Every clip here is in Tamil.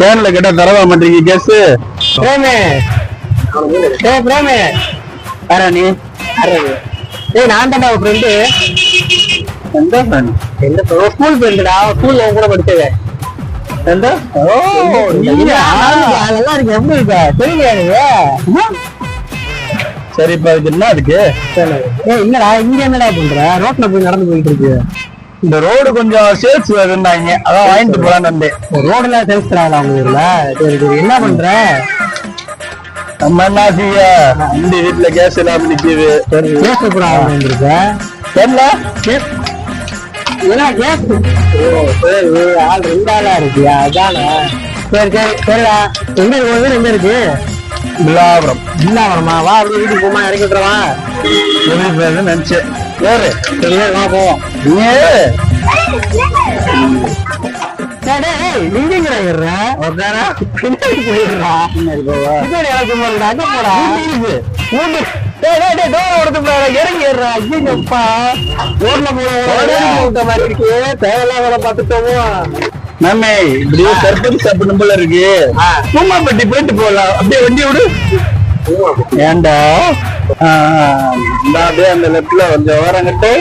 கேன்ல கேட்டா தரவா மாட்டீங்க கேஸ் பிரேமே. ஏய் பிரேமே. யாரா நீ? ஏய் நான் தான்டா உன் ஃப்ரெண்டு எந்த friend? எந்த ஸ்கூல் ஃப்ரெண்டுடா ஸ்கூல்ல உன் கூட படிச்சது எந்த ஓ நீயா? நல்லா இருக்கு. எப்படி இருக்க? நீங்க சரி இப்ப அதுக்கு என்ன அதுக்கு? ஏய் இல்லடா இங்க என்னடா பண்ற? ரோட்ல போய் நடந்து போயிட்டு இருக்கு. இந்த ரோடு கொஞ்சம் சேல்ஸ் வருதுன்னாங்க அதான் வாங்கிட்டு போலான்னு வந்தேன். ரோடுல சேல்ஸ் தராங்களா உங்க ஊர்ல? சரி சரி. என்ன பண்ற? நம்ம என்ன செய்ய? இந்த வீட்டுல கேஸ் எல்லாம் நிக்குது. கேஸ் கூட வந்திருக்க தெரியல. கேஸ் ஓ சரி ஆள் ரெண்டு ஆளா இருக்கியா? அதானே. சரி சரி சரிடா. எங்க இருக்கு? எங்க இருக்கு? விழாபுரம் இல்ல வரமா வா வீட்டுக்கு போமா இறக்கி விட்டுறவா. எப்படி நினைச்சேன். ஏறு சரி வா போவோம் நீ இருக்கு. தேவையில்லாத வேலை பார்த்துட்டோமோ. மேமே இப்படியே சர்பதி சாப்பிடணும் போல இருக்கு. பூமாப்பட்டி போயிட்டு போகலாம். அப்படியே வண்டி விடு. இந்தா அப்படியே அந்த லெப்ட்ல கொஞ்சம் ஓரங்கிட்டு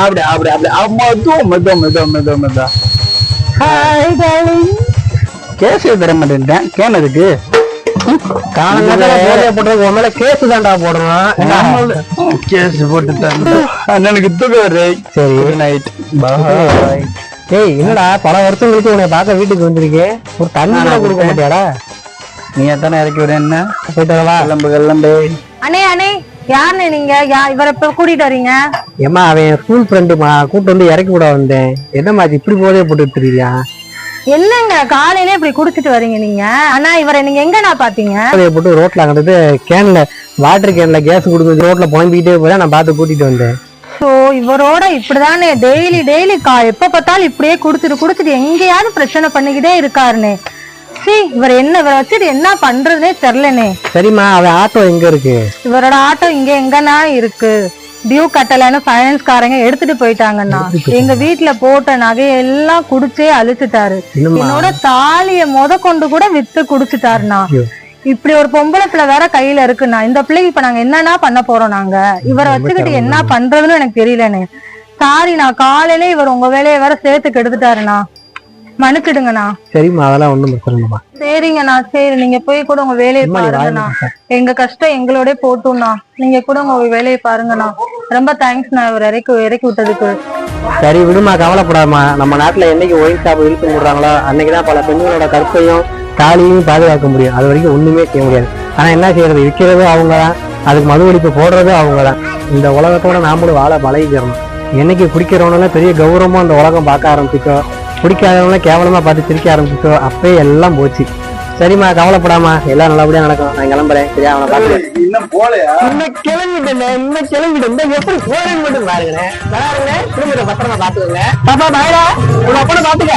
அப்படி அப்படி அப்படி மெதுவும் மெதுவும் மெதுவும் மெதுவும் மெதுவும் ஹாய் டார்லிங் கேஸே தர மாட்டேன்ட்டேன். கேன் அதுக்கு கேஸ் தான்டா போடுறான். கேஸ் போட்டு அண்ணனுக்கு தூக்கம் வருது. சரி. நைட் பாய் ஏய் என்னடா? பல வருஷம் கழிச்சு உன்னை பார்க்க வீட்டுக்கு வந்திருக்கேன் ஒரு தண்ணி கூட கொடுக்க மாட்டியாடா? நீ எத்தனை இறக்கி விட என்ன? போயிட்டு வரவா? கிளம்பு கிளம்பு. அண்ணே அண்ணே யாருண்ணே நீங்க? யா இவரை இப்ப கூட்டிட்டு வரீங்க? ஏம்மா அவன் ஸ்கூல் ஃப்ரெண்டுமா கூட்டு வந்து இறக்கி விட வந்தேன். என்ன மாதிரி இப்படி போதே போட்டு தெரியுதா? என்னங்க காலையில இப்படி குடிச்சிட்டு வரீங்க நீங்க? அண்ணா இவரை நீங்க எங்கண்ணா பாத்தீங்க போதைய போட்டு ரோட்ல அங்கிட்டு கேன்ல வாட்டர் கேன்ல கேஸ் கொடுத்து ரோட்ல புலம்பிக்கிட்டே போய் நான் பார்த்து கூட்டிட்டு வந்தேன். ஸோ இவரோட இப்படிதானே? டெய்லி டெய்லி கா எப்ப பார்த்தாலும் இப்படியே குடிச்சிட்டு குடிச்சிட்டு எங்கேயாவது பிரச்சனை பண்ணிக்கிட்டே இருக்காருண்ணே. சீ இவர் என்ன இவரை வச்சுட்டு என்ன பண்றதுனே தெரிலனே சரிம்மா அவன் ஆட்டோ எங்க இருக்கு? இவரோட ஆட்டோ இங்க எங்கண்ணா இருக்கு? டியூ கட்டலைன்னு ஃபைனான்ஸ்காரங்க எடுத்துட்டு போயிட்டாங்கண்ணா. எங்க வீட்டுல போட்ட நகையை எல்லாம் குடிச்சே அழிச்சிட்டாரு. என்னோட தாலிய முத கொண்டு கூட வித்து குடிச்சிட்டாருண்ணா. இப்படி ஒரு பொம்பளை பிள்ளை வேற கையில இருக்குண்ணா. இந்த பிள்ளைக்கு இப்ப நாங்க என்னன்னா பண்ண போறோம் நாங்க? இவரை வச்சுக்கிட்டு என்ன பண்றதுன்னு எனக்கு தெரியலண்ணே சாரி நான் காலையில இவர் உங்க வேலையை வேற சேர்த்து கெடுத்துட்டாருண்ணா. மன்னிச்சிடுங்கண்ணா. சரிம்மா அதெல்லாம் ஒண்ணும் பிரச்சனை இல்லைம்மா. சரிங்கண்ணா சரி நீங்க போய் கூட உங்க வேலையை பாருங்கண்ணா. எங்க கஷ்டம் எங்களோட போட்டும்ண்ணா. நீங்க கூட உங்க வேலையை பாருங்கண்ணா. ரொம்ப தேங்க்ஸ்ண்ணா இவர் இறக்கி இறக்கி விட்டதுக்கு. சரி விடுமா கவலைப்படாதம்மா. நம்ம நாட்டுல என்னைக்கு ஒயின் ஷாப் இழுத்து விடுறாங்களோ அன்னைக்குதான் பல பெண்களோட கற்பையும் தாலியையும் பாதுகாக்க முடியும். அது வரைக்கும் ஒண்ணுமே செய்ய முடியாது. ஆனா என்ன செய்யறது? விற்கிறதும் அவங்க தான். அதுக்கு மது ஒழிப்பு போடுறதும் அவங்க தான். இந்த உலகத்தோட நாமளும் வாழ பழகிக்கிறோம். என்னைக்கு குடிக்கிறவனெல்லாம் பெரிய கௌரவமா அந்த உலகம் பார்க்க ஆரம்பிச்சோ குடிக்காதவங்கள கேவலமா பார்த்து சிரிக்க ஆரம்பிச்சோ அப்பயே எல்லாம் போச்சு. சரிம்மா கவலைப்படாமா எல்லாம் நல்லபடியா நடக்கும் நான் கிளம்புறேன். சரியா அவனை பார்த்து இன்னும் போலையா இன்னும் கிளம்பிட்டேன் இன்னும் கிளம்பிட்டேன். எப்படி போறேன்னு மட்டும் பாருங்க வராருங்க திரும்ப பத்திரமா பாத்துக்கோங்க பாப்பா பாயடா உங்க அப்பனை பாத்துக்க